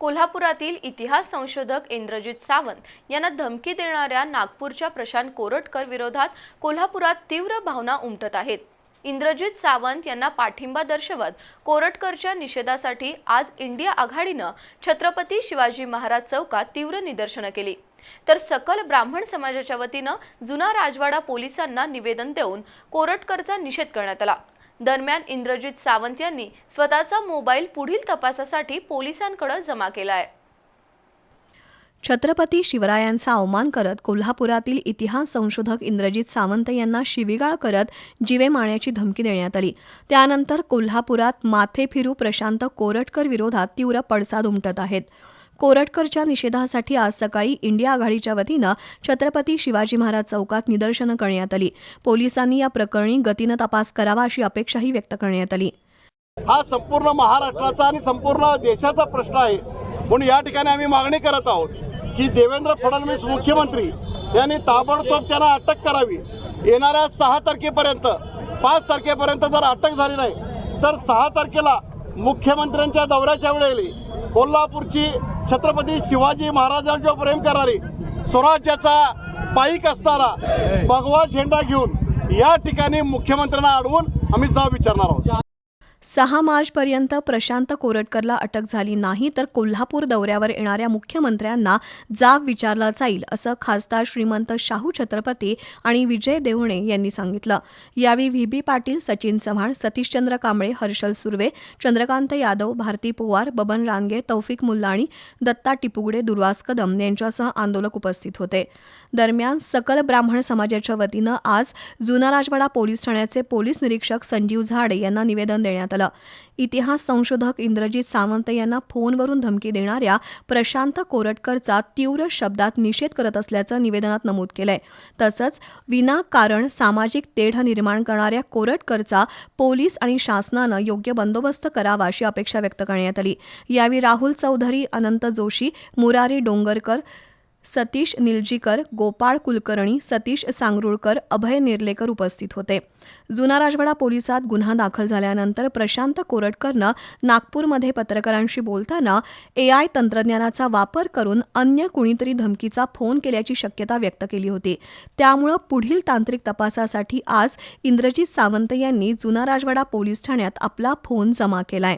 कोल्हापुरातील इतिहास संशोधक इंद्रजित सावंत यांना धमकी देणाऱ्या नागपूरच्या प्रशांत कोरटकर विरोधात कोल्हापुरात तीव्र भावना उमटत आहेत. इंद्रजित सावंत यांना पाठिंबा दर्शवत कोरटकरच्या निषेधासाठी आज इंडिया आघाडीनं छत्रपती शिवाजी महाराज चौकात तीव्र निदर्शनं केली. तर सकल ब्राह्मण समाजाच्या वतीनं जुना राजवाडा पोलिसांना निवेदन देऊन कोरटकरचा निषेध करण्यात आला. दरम्यान इंद्रजित सावंत यांनी स्वतःचा मोबाईल पुढील तपासासाठी पोलिसांकडे जमा केला आहे छत्रपती शिवरायांचा अवमान करत कोल्हापुरातील इतिहास संशोधक इंद्रजित सावंत यांना शिवीगाळ करत जीवे मारण्याची धमकी देण्यात आली. त्यानंतर कोल्हापुरात माथे फिरू प्रशांत कोरटकर विरोधात तीव्र पडसाद उमटत आहेत. कोरटकरच्या निषेधासाठी आज सकाळी इंडिया आघाडीच्या वतीनं छत्रपती शिवाजी महाराज चौकात निदर्शनं करण्यात आली. पोलिसांनी या प्रकरणी गतीनं तपास करावा अशी अपेक्षाही व्यक्त करण्यात आली. हा संपूर्ण महाराष्ट्राचा आणि संपूर्ण देशाचा प्रश्न आहे. म्हणून या ठिकाणी आम्ही मागणी करत आहोत की देवेंद्र फडणवीस मुख्यमंत्री यांनी ताबडतोब त्यांना अटक करावी. येणाऱ्या सहा तारखेपर्यंत पाच तारखेपर्यंत जर अटक झाली नाही तर सहा तारखेला मुख्यमंत्र्यांच्या दौऱ्याच्या वेळेला कोल्हापूरची छत्रपती शिवाजी महाराजांच्यावर प्रेम करणारी स्वराज्याचा पाईक असणारा भगवा झेंडा घेऊन या ठिकाणी मुख्यमंत्र्यांना अडवून आम्ही जाब विचारणार आहोत. सहा मार्चपर्यंत प्रशांत कोरटकरला अटक झाली नाही तर कोल्हापूर दौऱ्यावर येणाऱ्या मुख्यमंत्र्यांना जाब विचारला जाईल असं खासदार श्रीमंत शाहू छत्रपती आणि विजय देवणे यांनी सांगितलं. यावेळी व्ही. बी. पाटील सचिन चव्हाण सतीशचंद्र कांबळे हर्षल सुर्वे चंद्रकांत यादव भारती पोवार बबन रानगे तौफिक मुल्लाणी दत्ता टिपुगडे दुर्वास कदम यांच्यासह आंदोलक उपस्थित होते. दरम्यान सकल ब्राह्मण समाजाच्या वतीनं आज जुना राजवाडा पोलीस ठाण्याचे पोलीस निरीक्षक संजीव झाडे यांना निवेदन देण्यात झालं. इतिहास संशोधक इंद्रजित सावंत यांना फोनवरून धमकी देणाऱ्या प्रशांत कोरटकरचा तीव्र शब्दात निषेध करत असल्याचं निवेदनात नमूद केलंय. तसंच विनाकारण सामाजिक तेढ निर्माण करणाऱ्या कोरटकरचा पोलीस आणि शासनानं योग्य बंदोबस्त करावा अशी अपेक्षा व्यक्त करण्यात आली. यावेळी राहुल चौधरी अनंत जोशी मुरारी डोंगरकर सतीश निलजीकर गोपाळ कुलकर्णी सतीश सांगरुळकर अभय नेर्लेकर उपस्थित होते. जुना राजवाडा पोलिसात गुन्हा दाखल झाल्यानंतर प्रशांत कोरटकरनं नागपूरमध्ये पत्रकारांशी बोलताना एआय तंत्रज्ञानाचा वापर करून अन्य कुणीतरी धमकीचा फोन केल्याची शक्यता व्यक्त केली होती. त्यामुळं पुढील तांत्रिक तपासासाठी आज इंद्रजित सावंत यांनी जुना राजवाडा पोलीस ठाण्यात आपला फोन जमा केलाय.